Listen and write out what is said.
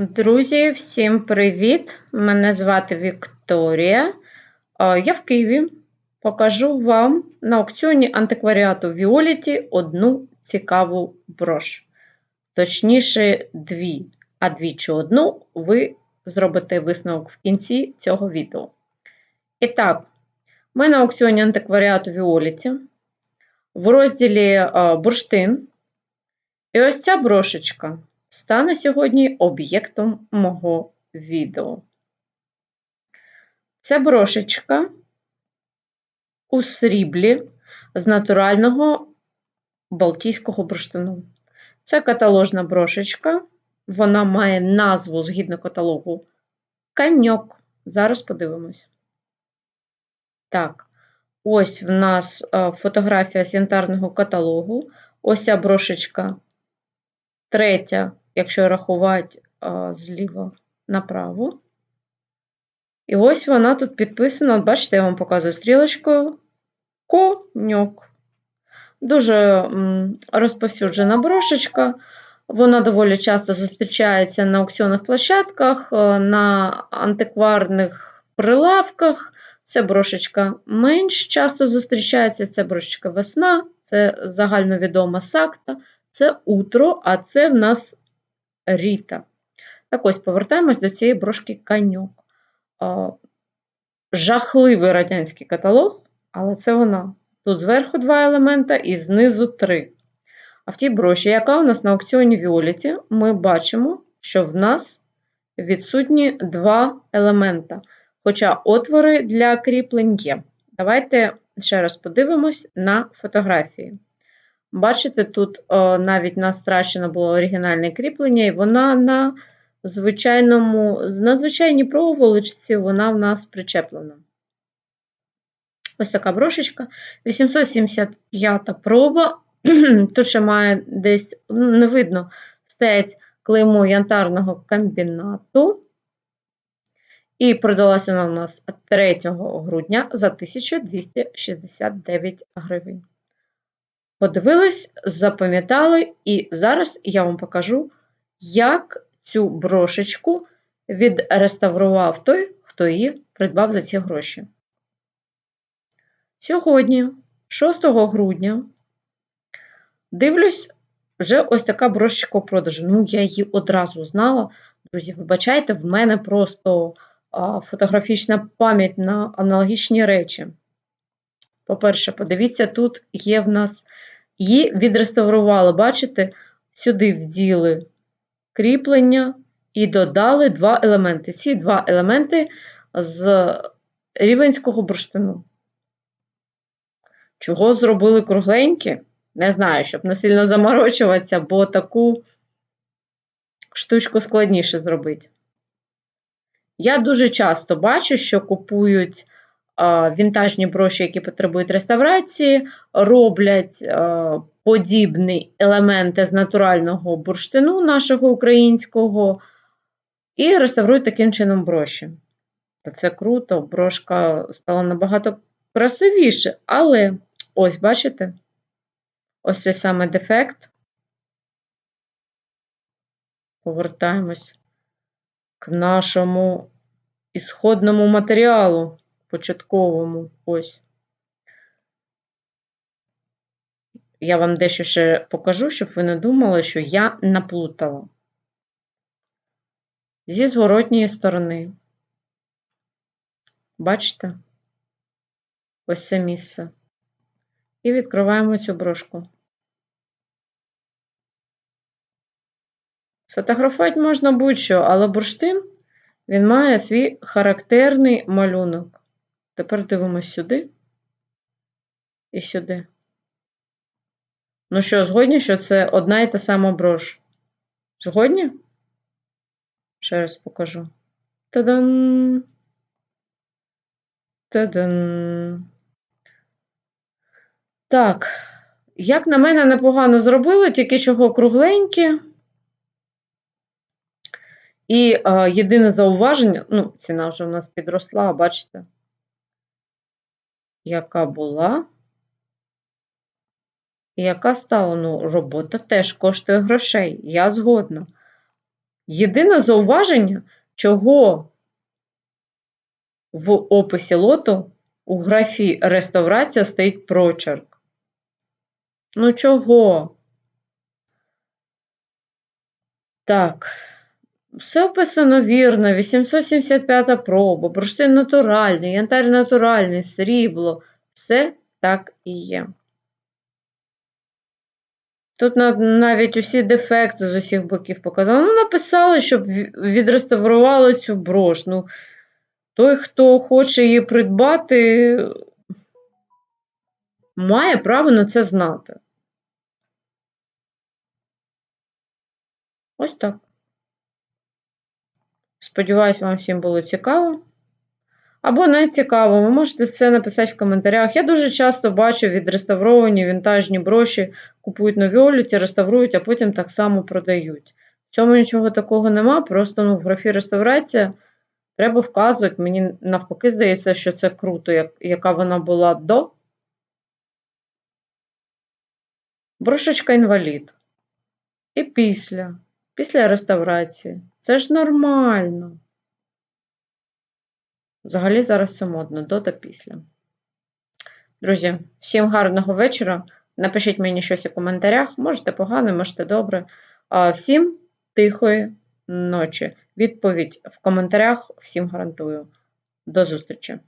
Друзі, всім привіт! Мене звати Вікторія. Я в Києві покажу вам на аукціоні антикваріату Віоліті одну цікаву брош. Точніше, дві, а двічі одну ви зробите висновок в кінці цього відео. І так, ми на аукціоні антикваріату Віоліті в розділі бурштин. І ось ця брошечка стане сьогодні об'єктом мого відео. Це брошечка у сріблі з натурального балтійського бурштину. Це каталожна брошечка, вона має назву згідно каталогу Каньок. Зараз подивимось. Так, ось в нас е, фотографія з янтарного каталогу. Ось ця брошечка третя, якщо рахувати а, зліва направо. І ось вона тут підписана, от бачите, я вам показую стрілочкою коньок. Дуже розповсюджена брошечка. Вона доволі часто зустрічається на аукціонних площадках, е, на антикварних прилавках. Це брошечка менш часто зустрічається, це брошечка весна, це загальновідома сакта. Це утро, а це в нас ріта. Так ось повертаємось до цієї брошки каньок. Жахливий радянський каталог, але це вона. Тут зверху два елемента і знизу три. А в тій броші, яка у нас на аукціоні Віоліті, ми бачимо, що в нас відсутні два елемента. Хоча отвори для кріплень є. Давайте ще раз подивимось на фотографії. Бачите, тут о, навіть настращено було оригінальне кріплення, і вона на звичайному, на звичайній проволочці вона в нас причеплена. Ось така брошечка. 875 проба. Тут ще має десь, ну, не видно, стоять клеймо янтарного комбінату. І продалася вона у нас 3 грудня за 1269 гривень. Подивились, запам'ятали, і зараз я вам покажу, як цю брошечку відреставрував той, хто її придбав за ці гроші. Сьогодні, 6 грудня, дивлюсь, вже ось така брошечка у продажі. Ну, я її одразу знала. Друзі, вибачайте, в мене просто а, фотографічна пам'ять на аналогічні речі. По-перше, подивіться, тут є в нас Її відреставрували, бачите, сюди вділи кріплення і додали два елементи. Ці два елементи з рівенського бурштину. Чого зробили кругленькі? Не знаю, щоб не сильно заморочуватися, бо таку штучку складніше зробити. Я дуже часто бачу, що купують вінтажні броші, які потребують реставрації, роблять подібні елементи з натурального бурштину нашого українського і реставрують таким чином броші. Та це круто, брошка стала набагато красивіше, але ось, бачите? Ось цей саме дефект. Повертаємось к нашому ісходному матеріалу початковому ось. Я вам дещо ще покажу, щоб ви не думали, що я наплутала. Зі зворотньої сторони. Бачите? Ось це місце. І відкриваємо цю брошку. Сфотографувати можна будь-що, але бурштин він має свій характерний малюнок. Тепер дивимось сюди і сюди. Ну що, згодні, що це одна і та сама брош? Згодні? Ще раз покажу. Та-дан! Та-дан! Так, як на мене, непогано зробили, тільки чого кругленькі. І а, єдине зауваження, ну, ціна вже у нас підросла, бачите? Яка була, яка стала. Ну, робота теж коштує грошей, я згодна. Єдине зауваження, чого в описі лоту у графі реставрація стоїть прочерк. Ну чого? Так, все описано вірно. 875 проба, бурштин натуральний, янтарь натуральний, срібло. Все так і є. Тут навіть усі дефекти з усіх боків показали. Ну, написали, щоб відреставрували цю брош. Ну, той, хто хоче її придбати, має право на це знати. Ось так. Сподіваюсь, вам всім було цікаво. Або не цікаво, ви можете це написати в коментарях. Я дуже часто бачу відреставровані вінтажні броші, купують нові оліті, реставрують, а потім так само продають. В цьому нічого такого нема, просто ну, в графі реставрація треба вказувати. Мені навпаки здається, що це круто, як, яка вона була до. Брошечка інвалід. І після. Після реставрації. Це ж нормально. Взагалі зараз це модно, до та після. Друзі, всім гарного вечора. Напишіть мені щось у коментарях. Можете погано, можете добре. А всім тихої ночі. Відповідь в коментарях всім гарантую. До зустрічі!